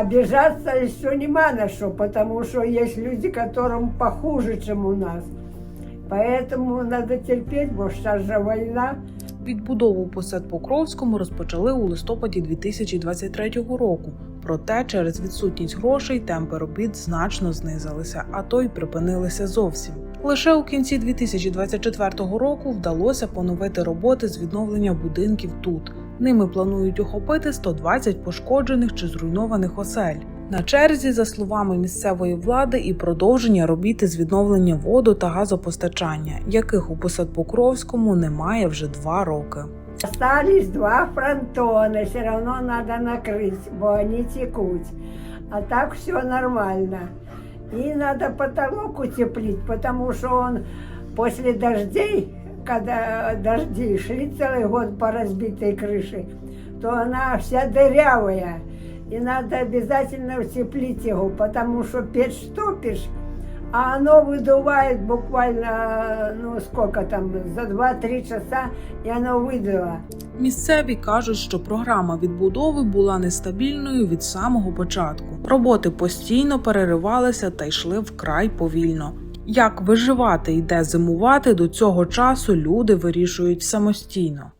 обижаться еще нема на что, потому что есть люди, которым похуже, чем у нас. Поэтому надо терпеть, бо сейчас же война. Відбудову по Покровському розпочали у листопаді 2023 року. Проте через відсутність грошей темпи робіт значно знизилися, а то й припинилися зовсім. Лише у кінці 2024 року вдалося поновити роботи з відновлення будинків тут. Ними планують охопити 120 пошкоджених чи зруйнованих осель. На черзі, за словами місцевої влади, і продовження робіт з відновлення воду та газопостачання, яких у Посадпокровському немає вже два роки. Остались два фронтона, все равно надо накрыть, бо они текут. А так все нормально. И надо потолок утеплить, потому что он после дождей, когда дожди шли целый год по разбитой крыше, то она вся дырявая. И надо обязательно утеплить его, потому что печь топишь, а оно выдувает буквально, ну сколько там, за 2-3 часа, и оно выдуло. Місцеві кажуть, що програма відбудови була нестабільною від самого початку. Роботи постійно переривалися та йшли вкрай повільно. Як виживати і де зимувати до цього часу люди вирішують самостійно.